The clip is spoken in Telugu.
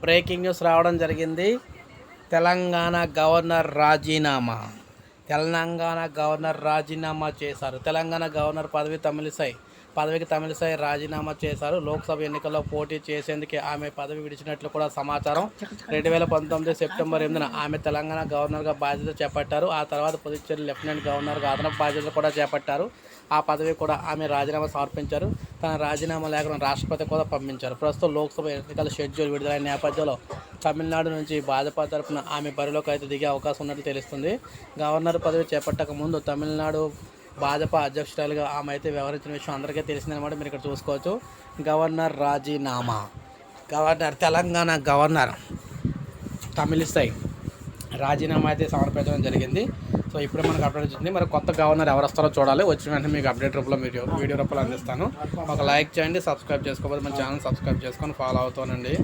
బ్రేకింగ్ న్యూస్ రావడం జరిగింది. తెలంగాణ గవర్నర్ రాజీనామా. తెలంగాణ గవర్నర్ రాజీనామా చేశారు. తెలంగాణ గవర్నర్ పదవి తమిళిసై పదవికి తమిళిసై రాజీనామా చేశారు. లోక్సభ ఎన్నికల్లో పోటీ చేసేందుకు ఆమె పదవి విడిచినట్లు కూడా సమాచారం. రెండు వేల పంతొమ్మిది సెప్టెంబర్ ఎనిమిదిన ఆమె తెలంగాణ గవర్నర్గా బాధ్యత చేపట్టారు. ఆ తర్వాత పుదుచ్చేరి లెఫ్టినెంట్ గవర్నర్గా అదనపు బాధ్యతలు కూడా చేపట్టారు. ఆ పదవి కూడా ఆమె రాజీనామా సమర్పించారు. తన రాజీనామా లేఖను రాష్ట్రపతి కూడా పంపించారు. ప్రస్తుతం లోక్సభ ఎన్నికల షెడ్యూల్ విడుదలైన నేపథ్యంలో తమిళనాడు నుంచి భాజపా తరఫున ఆమె బరిలోకి అయితే దిగే అవకాశం ఉన్నట్టు తెలుస్తుంది. గవర్నర్ పదవి చేపట్టక ముందు తమిళనాడు భాజపా అధ్యక్షురాలుగా ఆమె అయితే వ్యవహరించిన విషయం అందరికీ తెలిసిందనమాట మీరు ఇక్కడ చూసుకోవచ్చు. గవర్నర్ రాజీనామా. Governor Telangana governor. తమిళిస్తాయి రాజీనామా అయితే సమర్పించడం జరిగింది. సో ఇప్పుడే మనకు అప్డేట్ వచ్చింది. మరి కొత్త గవర్నర్ ఎవరు వస్తారో చూడాలి. వచ్చిన వెంటనే మీకు అప్డేట్ రూపంలో వీడియో వీడియో రూపంలో అందిస్తాను. ఒక లైక్ చేయండి సబ్స్క్రైబ్ చేసుకోకపోతే మన ఛానల్ సబ్స్క్రైబ్ చేసుకొని ఫాలో అవుతానండి.